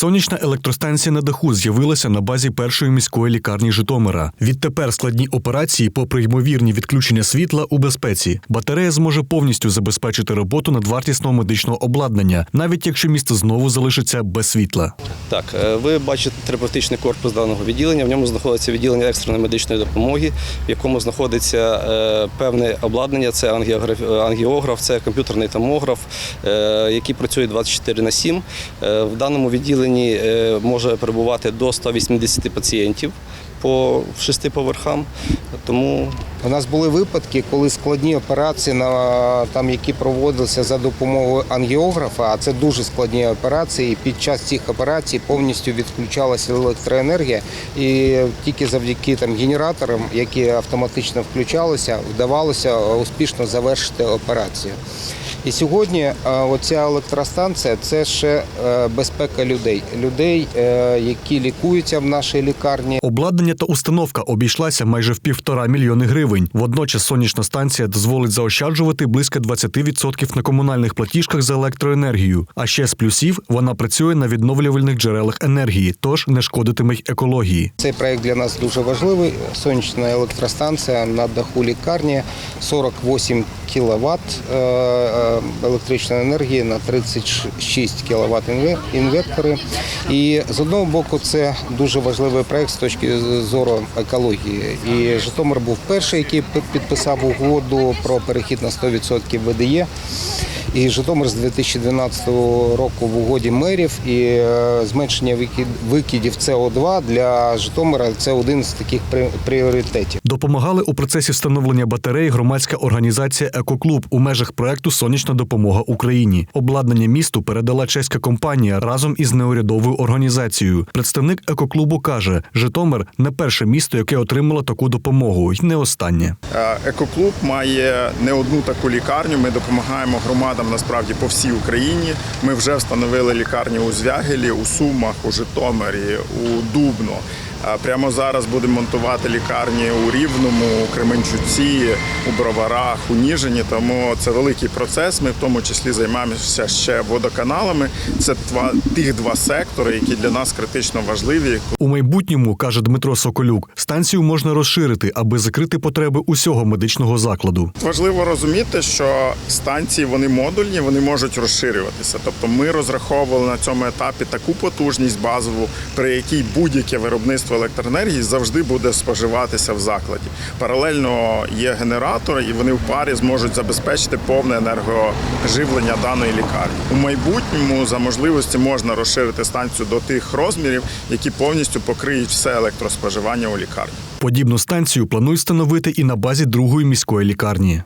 Сонячна електростанція на даху з'явилася на базі першої міської лікарні Житомира. Відтепер складні операції, попри ймовірні відключення світла у безпеці. Батарея зможе повністю забезпечити роботу надвартісного медичного обладнання, навіть якщо місто знову залишиться без світла. Так, е, ви бачите терапевтичний корпус даного відділення. В ньому знаходиться відділення екстреної медичної допомоги, в якому знаходиться е, певне обладнання. Це ангіограф, це комп'ютерний томограф, е, який працює 24 на 7. Е, В даному відділенні е, може перебувати до 180 пацієнтів по шести поверхам. Тому У нас були випадки, коли складні операції, на, там, які проводилися за допомогою ангіографа, а це дуже складні операції. І під час цих операцій повністю відключалася електроенергія, і тільки завдяки там, генераторам, які автоматично включалися, вдавалося успішно завершити операцію. І сьогодні е, оця електростанція це ще е, безпека людей, людей, е, які лікуються в нашій лікарні. Обладнання та установка обійшлася майже в півтора мільйони гривень. Водночас сонячна станція дозволить заощаджувати близько 20% на комунальних платіжках за електроенергію. А ще з плюсів вона працює на відновлювальних джерелах енергії, тож не шкодитиме й екології. Цей проект для нас дуже важливий. Сонячна електростанція на даху лікарні 48 кВт електричної енергії на 36 кВт інвектори. І з одного боку, це дуже важливий проект з точки зору екології. І Житомир був перший, який підписав угоду про перехід на 100% ВДЄ. І Житомир з 2012 року в угоді мерів і е, зменшення викидів СО2 для Житомира це один з таких пріоритетів. Допомагали у процесі встановлення батарей громадська організація Екоклуб у межах проекту Сонячна допомога Україні. Обладнання місту передала чеська компанія разом із неурядовою організацією. Представник екоклубу каже, Житомир не перше місто, яке отримало таку допомогу, й не останнє. Е, Екоклуб має не одну таку лікарню. Ми допомагаємо громадам насправді по всій Україні. Ми вже встановили лікарні у Звягелі, у Сумах, у Житомирі, у Дубно. Прямо зараз будемо монтувати лікарні у Рівному, у Кременчуці, у Броварах, у Ніжині. Тому це великий процес. Ми в тому числі займаємося ще водоканалами. Це два тих два сектори, які для нас критично важливі. У майбутньому каже Дмитро Соколюк, станцію можна розширити, аби закрити потреби усього медичного закладу. Важливо розуміти, що станції вони модульні, вони можуть розширюватися. Тобто ми розраховували на цьому етапі таку потужність базову, при якій будь-яке виробництво електроенергії завжди буде споживатися в закладі. Паралельно є генератори, і вони в парі зможуть забезпечити повне енергоживлення даної лікарні. У майбутньому за можливості можна розширити станцію до тих розмірів, які повністю покриють все електроспоживання у лікарні. Подібну станцію планують встановити і на базі другої міської лікарні.